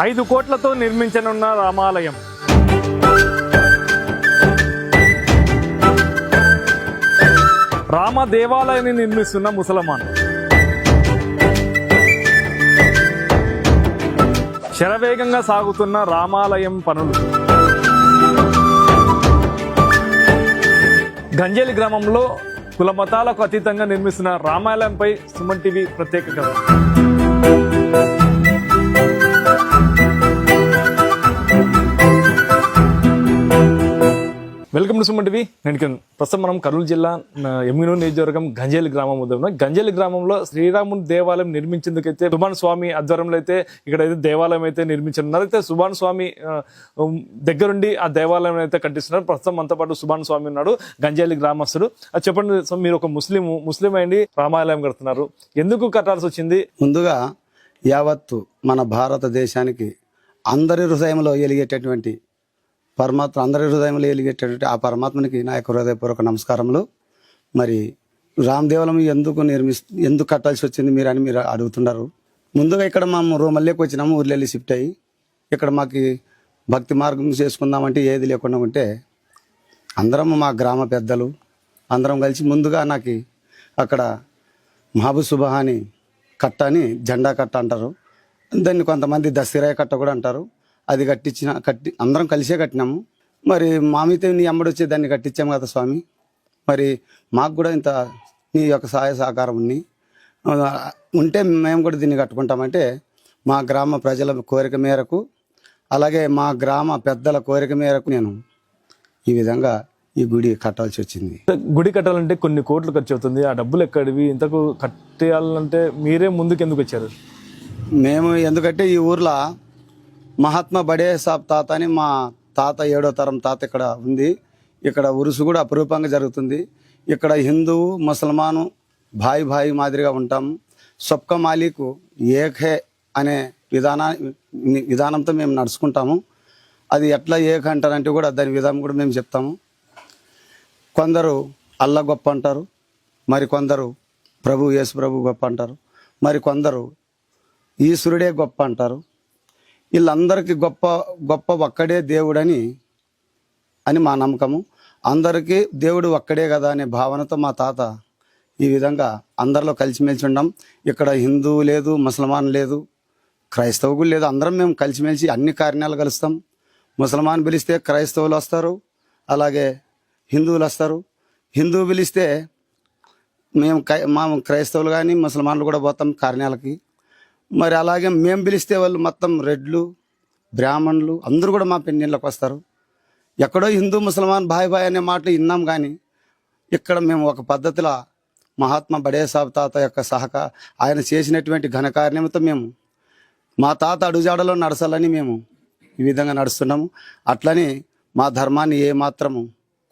ఐదు కోట్లతో నిర్మించనున్న రామాలయం. రామ దేవాలయాన్ని నిర్మిస్తున్న ముసలమాన్. శరవేగంగా సాగుతున్న రామాలయం పనులు. గంజేలి గ్రామంలో కుల మతాలకు అతీతంగా నిర్మిస్తున్న రామాలయంపై సుమన్ టీవీ ప్రత్యేక కథ. Welcome to Suman TV. నేను కిరణ్. ప్రస్తుతం మనం కర్నూలు జిల్లా ఎమ్మినూరు నియోజకవర్గం గంజేలి గ్రామం వద్ద ఉన్నాం. గంజేలి గ్రామంలో శ్రీరాముని దేవాలయం నిర్మించేందుకైతే సుభాన్ స్వామి ఆధ్వర్యంలో అయితే ఇక్కడ అయితే దేవాలయం అయితే నిర్మించనున్నారు. అయితే సుభాన్ స్వామి దగ్గరుండి ఆ దేవాలయం అయితే కట్టిస్తున్నారు. ప్రస్తుతం మనతో పాటు సుభాన్ స్వామి ఉన్నాడు గంజేలి గ్రామస్తుడు. అది చెప్పండి సో మీరు ఒక ముస్లిం ముస్లిం అయింది రామాలయం కడుతున్నారు. ఎందుకు కట్టాల్సి వచ్చింది? ముందుగా యావత్తు మన భారతదేశానికి అందరి హృదయంలో ఎలిగేటటువంటి పరమాత్మ అందరి హృదయంలో వెలిగేటటువంటి ఆ పరమాత్మనికి నా యొక్క హృదయపూర్వక నమస్కారములు. మరి రామదేవలం ఎందుకు నిర్మి ఎందుకు కట్టాల్సి వచ్చింది మీరు అని మీరు అడుగుతున్నారు. ముందుగా ఇక్కడ మేము రూమల్లోకి వచ్చినాము ఊర్లో వెళ్ళి షిఫ్ట్ అయ్యి. ఇక్కడ మాకు భక్తి మార్గం చేసుకుందామంటే ఏది లేకుండా ఉంటే అందరం మా గ్రామ పెద్దలు అందరం కలిసి ముందుగా నాకు అక్కడ మహబూబ్ సుబహాని కట్ట అని జెండా కట్ట అంటారు. దాన్ని కొంతమంది దసరా కట్ట కూడా అంటారు. అది కట్టించిన కట్టి అందరం కలిసే కట్టినాము. మరి మామితే నీ అమ్మడి వచ్చి దాన్ని కట్టించాము కదా స్వామి. మరి మాకు కూడా ఇంత నీ యొక్క సహాయ సహకారం ఉంది. ఉంటే మేము కూడా దీన్ని కట్టుకుంటామంటే మా గ్రామ ప్రజల కోరిక మేరకు అలాగే మా గ్రామ పెద్దల కోరిక మేరకు నేను ఈ విధంగా ఈ గుడి కట్టాల్సి వచ్చింది. గుడి కట్టాలంటే కొన్ని కోట్లు ఖర్చు అవుతుంది. ఆ డబ్బులు ఎక్కడివి? ఇంతకు కట్టాలంటే మీరే ముందుకు ఎందుకు వచ్చారు? మేము ఎందుకంటే ఈ ఊర్లో మహాత్మా బడే సాబ్ తాత అని మా తాత ఏడో తరం తాత ఇక్కడ ఉంది. ఇక్కడ ఉరుసు కూడా అపురూపంగా జరుగుతుంది. ఇక్కడ హిందువు ముసల్మాను భాయి భాయి మాదిరిగా ఉంటాం. సొప్క మాలికు ఏఖే అనే విధానా విధానంతో మేము నడుచుకుంటాము. అది ఎట్లా ఏక అంటారంటే కూడా దాని విధానం కూడా మేము చెప్తాము. కొందరు అల్ల గొప్ప అంటారు. మరి కొందరు ప్రభు యేసు ప్రభు గొప్ప అంటారు. మరి కొందరు ఈశ్వరుడే గొప్ప అంటారు. వీళ్ళందరికీ గొప్ప గొప్ప ఒక్కడే దేవుడని అని మా నమ్మకము. అందరికీ దేవుడు ఒక్కడే కదా అనే భావనతో మా తాత ఈ విధంగా అందరిలో కలిసిమెలిసి ఉండం. ఇక్కడ హిందూ లేదు ముసల్మాన్ లేదు క్రైస్తవు కూడా లేదు అందరం మేము కలిసిమెలిసి అన్ని కార్యాలు కలుస్తాం. ముసల్మాన్ పిలిస్తే క్రైస్తవులు వస్తారు అలాగే హిందువులు వస్తారు. హిందువు పిలిస్తే మేము కై- మా క్రైస్తవులు కానీ ముసల్మాన్లు కూడా పోతాం కార్యాలకి మరి అలాగే మేము పిలిస్తే వాళ్ళు మొత్తం రెడ్లు బ్రాహ్మణులు అందరూ కూడా మా పెళ్ళిళ్ళకి వస్తారు. ఎక్కడో హిందూ ముసల్మాన్ బాయ్ బాయ్ అనే మాటలు విన్నాం కానీ ఇక్కడ మేము ఒక పద్ధతిలో మహాత్మా బడే సాబ్ తాత యొక్క సహక ఆయన చేసినటువంటి ఘనకార్యంతో మేము. మా తాత అడుగుజాడలో నడచాలని మేము ఈ విధంగా నడుస్తున్నాము. అట్లని మా ధర్మాన్ని ఏ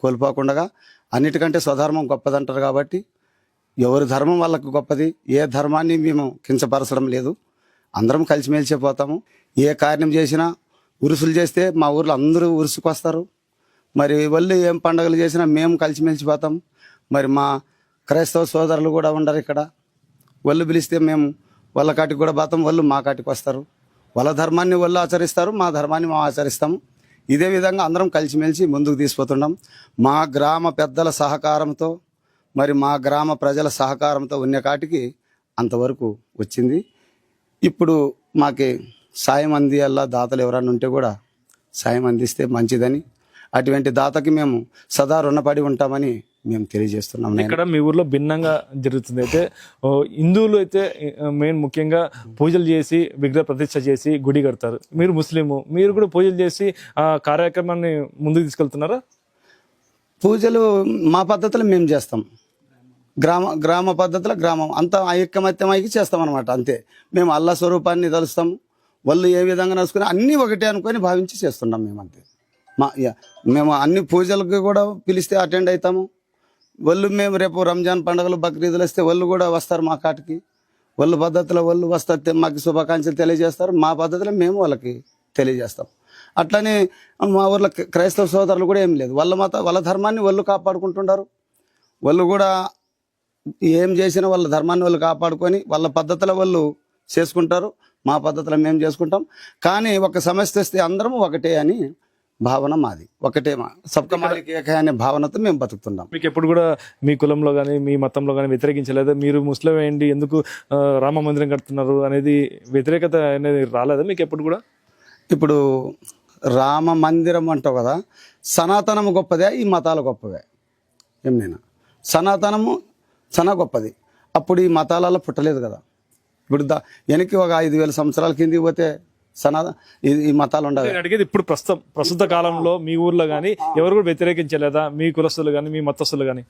కోల్పోకుండా అన్నిటికంటే స్వధర్మం గొప్పదంటారు కాబట్టి ఎవరి ధర్మం వాళ్ళకు గొప్పది ఏ ధర్మాన్ని మేము కించపరచడం లేదు. అందరం కలిసిమెలిసి పోతాము. ఏ కార్యం చేసినా ఉరుసులు చేస్తే మా ఊర్లో అందరూ ఉరుసుకు వస్తారు మరి వాళ్ళు ఏం పండుగలు చేసినా మేము కలిసిమెలిసి పోతాం. మరి మా క్రైస్తవ సోదరులు కూడా ఉండరు ఇక్కడ. వాళ్ళు పిలిస్తే మేము వాళ్ళ కాటికి కూడా పోతాం వాళ్ళు మా కాటికి వస్తారు. వాళ్ళ ధర్మాన్ని వాళ్ళు ఆచరిస్తారు మా ధర్మాన్ని మేము ఆచరిస్తాము. ఇదే విధంగా అందరం కలిసిమెలిసి ముందుకు తీసుకుపోతున్నాం. మా గ్రామ పెద్దల సహకారంతో మరి మా గ్రామ ప్రజల సహకారంతో ఉన్న కాటికి అంతవరకు వచ్చింది. ఇప్పుడు మాకి సాయం అందియాల దాతలు ఎవరైనా ఉంటే కూడా సాయం అందిస్తే మంచిదని. అటువంటి దాతకి మేము సదా రుణపడి ఉంటామని మేము తెలియజేస్తున్నాం నేను. ఇక్కడ మీ ఊర్లో భిన్నంగా జరుగుతుంది. అయితే హిందువులు అయితే మెయిన్ ముఖ్యంగా పూజలు చేసి విగ్రహ ప్రతిష్ఠ చేసి గుడి కడతారు. మీరు ముస్లిము మీరు కూడా పూజలు చేసి ఆ కార్యక్రమాన్ని ముందుకు తీసుకెళ్తున్నారా? పూజలు మా పద్ధతిలో మేము చేస్తాం. గ్రామ గ్రామ పద్ధతిలో గ్రామం. అంతా ఐక్యమత్యమైకి చేస్తాం అనమాట అంతే. మేము అల్లా స్వరూపాన్ని తలుస్తాము. వాళ్ళు ఏ విధంగా నడుచుకుని అన్నీ ఒకటే అనుకొని భావించి చేస్తున్నాం మేము అంతే. మా మేము అన్ని పూజలకు కూడా పిలిస్తే అటెండ్ అవుతాము వాళ్ళు మేము రేపు రంజాన్ పండుగలు బక్రీదులు వస్తే వాళ్ళు కూడా వస్తారు మా కాటికి. వాళ్ళు పద్ధతిలో వాళ్ళు వస్తారు మాకు శుభాకాంక్షలు తెలియజేస్తారు. మా పద్ధతిలో మేము వాళ్ళకి తెలియజేస్తాం. అట్లనే మా ఊర్లో క్రైస్తవ సోదరులు కూడా ఏం లేదు. వాళ్ళ మత వాళ్ళ ధర్మాన్ని వాళ్ళు కాపాడుకుంటున్నారు. వాళ్ళు కూడా ఏం చేసినా వాళ్ళ ధర్మాన్ని వాళ్ళు కాపాడుకొని వాళ్ళ పద్ధతిలో వాళ్ళు చేసుకుంటారు. మా పద్ధతిలో మేము చేసుకుంటాం. కానీ ఒక సమస్య వస్తే అందరం ఒకటే అని భావన మాది. ఒకటే మా సబ్క మాలిక్ అనే భావనతో మేము బతుకుతున్నాం. మీకు ఎప్పుడు కూడా మీ కులంలో కానీ మీ మతంలో కానీ వ్యతిరేకించలేదు? మీరు ముస్లిం ఏంటి ఎందుకు రామ మందిరం కడుతున్నారు అనేది వ్యతిరేకత అనేది రాలేదా మీకు ఎప్పుడు కూడా? ఇప్పుడు రామ మందిరం అంటావు కదా సనాతనము గొప్పదే ఈ మతాలు గొప్పవే. ఏం నేను? సనాతనము సన గొప్పది. అప్పుడు ఈ మతాలలో పుట్టలేదు కదా. ఇప్పుడు దా వెనక్కి ఒక ఐదు వేల సంవత్సరాల కిందికి పోతే సనా ఈ మతాలు ఉండవు. నేను అడిగేది ఇప్పుడు ప్రస్తుతం ప్రస్తుత కాలంలో మీ ఊర్లో కానీ ఎవరు కూడా వ్యతిరేకించలేదా? మీ కులస్తులు కానీ మీ మతస్థులు కానీ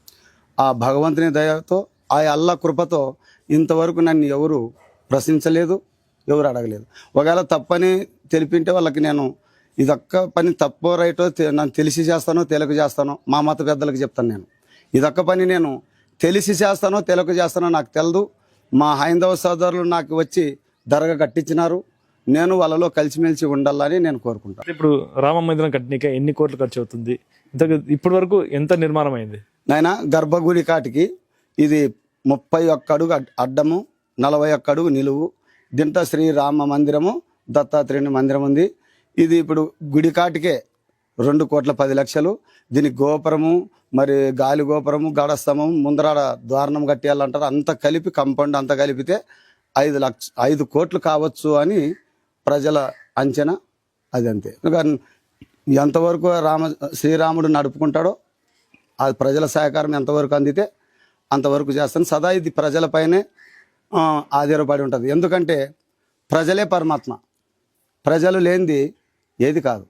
ఆ భగవంతుని దయతో ఆ అల్లా కృపతో ఇంతవరకు నన్ను ఎవరు ప్రశ్నించలేదు ఎవరు అడగలేదు. ఒకవేళ తప్పని తెలిపింటే వాళ్ళకి నేను ఇదొక్క పని తప్పో రైటో నాకు తెలిసి చేస్తానో తెలియక చేస్తానో మా మత పెద్దలకు చెప్తాను నేను. ఇదొక్క పని నేను తెలిసి చేస్తానో తెలియక చేస్తానో నాకు తెలదు. మా హైందవ సోదరులు నాకు వచ్చి ధరగా కట్టించినారు. నేను వాళ్ళలో కలిసిమెలిసి ఉండాలని నేను కోరుకుంటాను ఇప్పుడు రామ మందిరం కట్టనీకే ఎన్ని కోట్లు ఖర్చు అవుతుంది? ఇంత ఇప్పటి వరకు ఎంత నిర్మాణం అయింది? నాయన గర్భగుడి కాటికి ఇది ముప్పై ఒక్క అడుగు అడ్- అడ్డము నలభై ఒక్క అడుగు నిలువు. దింట శ్రీరామ మందిరము దత్తాత్రేయుని మందిరం ఉంది. ఇది ఇప్పుడు గుడి కాటికే రెండు కోట్ల పది లక్షలు. దీని గోపురము మరి గాలి గోపురము గడస్తంభము ముందరాడ ద్వారణం కట్టేయాలంటారు. అంత కలిపి కంపౌండ్ అంత కలిపితే ఐదు లక్ష ఐదు కోట్లు కావచ్చు అని ప్రజల అంచనా. అది అంతే కానీ ఎంతవరకు రామ శ్రీరాముడు నడుపుకుంటాడో ఆ ప్రజల సహకారం ఎంతవరకు అందితే అంతవరకు చేస్తాను. సదా ఇది ప్రజలపైనే ఆధారపడి ఉంటుంది. ఎందుకంటే ప్రజలే పరమాత్మ. ప్రజలు లేనిది ఏది కాదు.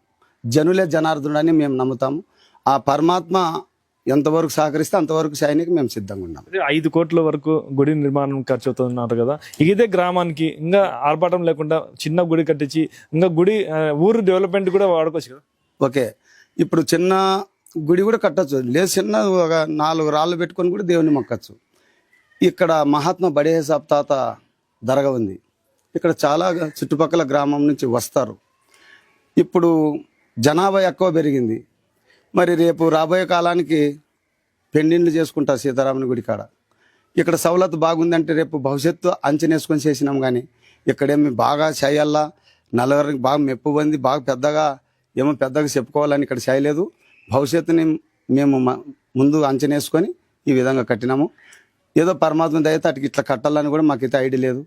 జనులే జనార్దుడని మేము నమ్ముతాము. ఆ పరమాత్మ ఎంతవరకు సహకరిస్తే అంతవరకు సైనిక మేము సిద్ధంగా ఉన్నాం. అదే ఐదు కోట్ల వరకు గుడి నిర్మాణం ఖర్చు అవుతున్నారు కదా. ఇదే గ్రామానికి ఇంకా ఆర్భాటం లేకుండా చిన్న గుడి కట్టించి ఇంకా గుడి ఆ, ఊరు డెవలప్మెంట్ కూడా వాడుకోవచ్చు కదా. ఓకే. ఇప్పుడు చిన్న గుడి కూడా కట్టచ్చు. లేదు చిన్న ఒక నాలుగు రాళ్ళు పెట్టుకొని కూడా దేవుని మొక్కచ్చు. ఇక్కడ మహాత్మా బడే సాబ్ తాత దర్గా ఉంది. ఇక్కడ చాలా చుట్టుపక్కల గ్రామం నుంచి వస్తారు. ఇప్పుడు జనాభా ఎక్కువ పెరిగింది. మరి రేపు రాబోయే కాలానికి పెండిండ్లు చేసుకుంటారు సీతారాముని గుడి కాడ. ఇక్కడ సవలత్ బాగుందంటే రేపు భవిష్యత్తు అంచనేసుకొని చేసినాం కానీ ఇక్కడేమి బాగా చేయాలా? నలుగురికి బాగా మెప్పు పొంది బాగా పెద్దగా ఏమో పెద్దగా చెప్పుకోవాలని ఇక్కడ చేయలేదు. భవిష్యత్తుని మేము ముందు అంచనేసుకొని ఈ విధంగా కట్టినాము. ఏదో పరమాత్మ దయతో అటుకి ఇట్లా కట్టాలని కూడా మాకైతే ఐడియా లేదు.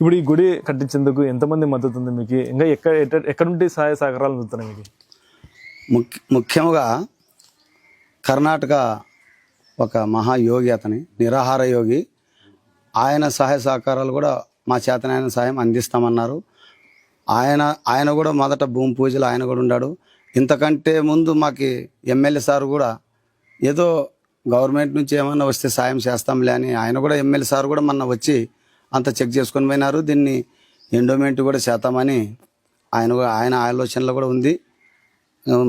ఇప్పుడు ఈ గుడి కట్టించేందుకు ఎంతమంది మద్దతు ఉంది మీకు? ఇంకా ఎక్కడ ఎక్కడ నుండి సహాయ సహకారాలు అందుతున్నాయి మీకు? ముఖ్యంగా కర్ణాటక ఒక మహాయోగి అతని నిరాహార యోగి. ఆయన సహాయ సహకారాలు కూడా మా చేతనైన సహాయం అందిస్తామన్నారు. ఆయన ఆయన కూడా మొదట భూమి పూజలు ఆయన కూడా ఉన్నాడు ఇంతకంటే ముందు మాకు ఎమ్మెల్యే సార్ కూడా ఏదో గవర్నమెంట్ నుంచి ఏమన్నా వస్తే సాయం చేస్తాంలే అని ఆయన కూడా ఎమ్మెల్యే సార్ కూడా మొన్న వచ్చి అంత చెక్ చేసుకొని పోయినారు. దీన్ని ఎండోమెంట్ కూడా చేద్దామని ఆయన కూడా- ఆయన ఆలోచనలో కూడా ఉంది.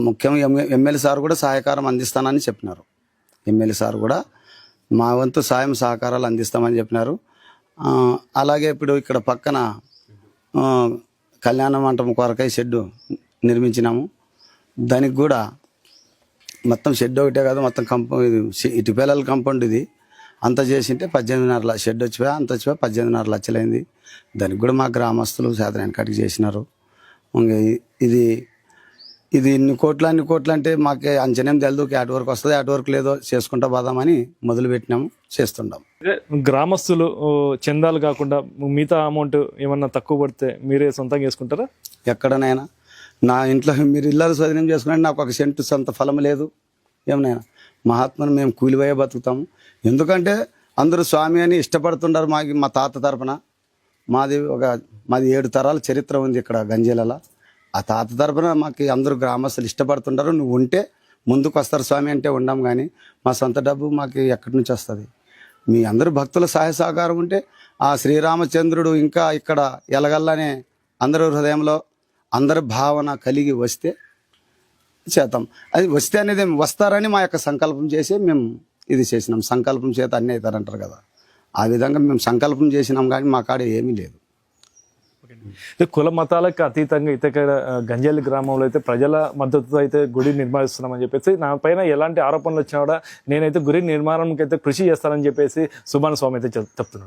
ముఖ్యంగా ఎమ్మెల్యే సార్ కూడా సహకారం అందిస్తానని చెప్పినారు. ఎమ్మెల్యే సార్ కూడా మా వంతు సాయం సహకారాలు అందిస్తామని చెప్పినారు. అలాగే ఇప్పుడు ఇక్కడ పక్కన కళ్యాణ మంటపం కొరకై షెడ్డు నిర్మించినాము. దానికి కూడా మొత్తం షెడ్ ఒకటే కాదు మొత్తం కంపౌండ్ ఇది ఇటు పిల్లల కంపౌండ్ ఇది. అంత చేసింటే పద్దెనిమిదిన్నర షెడ్ వచ్చిపోయా అంత వచ్చిపోయా పద్దెనిమిదిన్నర లక్షలైంది. దానికి కూడా మా గ్రామస్తులు శాతం కాటికి చేసినారు. ఇది ఇది ఇన్ని కోట్లు అన్ని కోట్లు అంటే మాకు అంచనేం తెలియదు అటు వరకు వస్తుంది అటు వరకు లేదో చేసుకుంటా పోదామని మొదలు పెట్టినాము చేస్తుంటాం గ్రామస్తులు చందాలు కాకుండా మిగతా అమౌంట్ ఏమన్నా తక్కువ పడితే మీరే సొంతంగా వేసుకుంటారా ఎక్కడనైనా. నా ఇంట్లో మీరు ఇల్లు స్వాధీనం చేసుకుని నాకు ఒక సెంటు సొంత ఫలం లేదు. ఏమనైనా. మహాత్మను మేము కూలిపోయే బతుకుతాము. ఎందుకంటే అందరూ స్వామి అని ఇష్టపడుతుంటారు మాకు మా తాత తరపున. మాది ఒక మాది ఏడు తరాల చరిత్ర ఉంది ఇక్కడ గంజేలలో. ఆ తాత తరపున మాకు అందరూ గ్రామస్తులు ఇష్టపడుతుంటారు. నువ్వు ఉంటే ముందుకు వస్తారు స్వామి అంటే ఉండం కానీ మా సొంత డబ్బు మాకు ఎక్కడి నుంచి వస్తుంది? మీ అందరు భక్తుల సహాయ సహకారం ఉంటే ఆ శ్రీరామచంద్రుడు ఇంకా ఇక్కడ ఎలగల్లనే అందరి హృదయంలో అందరి భావన కలిగి వస్తే చేద్దాం అది వస్తే అనేది వస్తారని మా యొక్క సంకల్పం చేసి మేము ఇది చేసినాం. సంకల్పం చేత అన్నీ అవుతారంటారు కదా. ఆ విధంగా మేము సంకల్పం చేసినాం కానీ మా కాడ ఏమీ లేదు. కుల మతాలకు అతీతంగా అయితే ఇక్కడ గంజాలి గ్రామంలో అయితే ప్రజల మద్దతుతో అయితే గుడి నిర్మాణిస్తున్నామని చెప్పేసి నా పైన ఎలాంటి ఆరోపణలు వచ్చినా కూడా నేనైతే గుడి నిర్మాణంకి అయితే కృషి చేస్తానని చెప్పేసి సుభాన్ స్వామి అయితే చెప్- చెప్తున్నాడు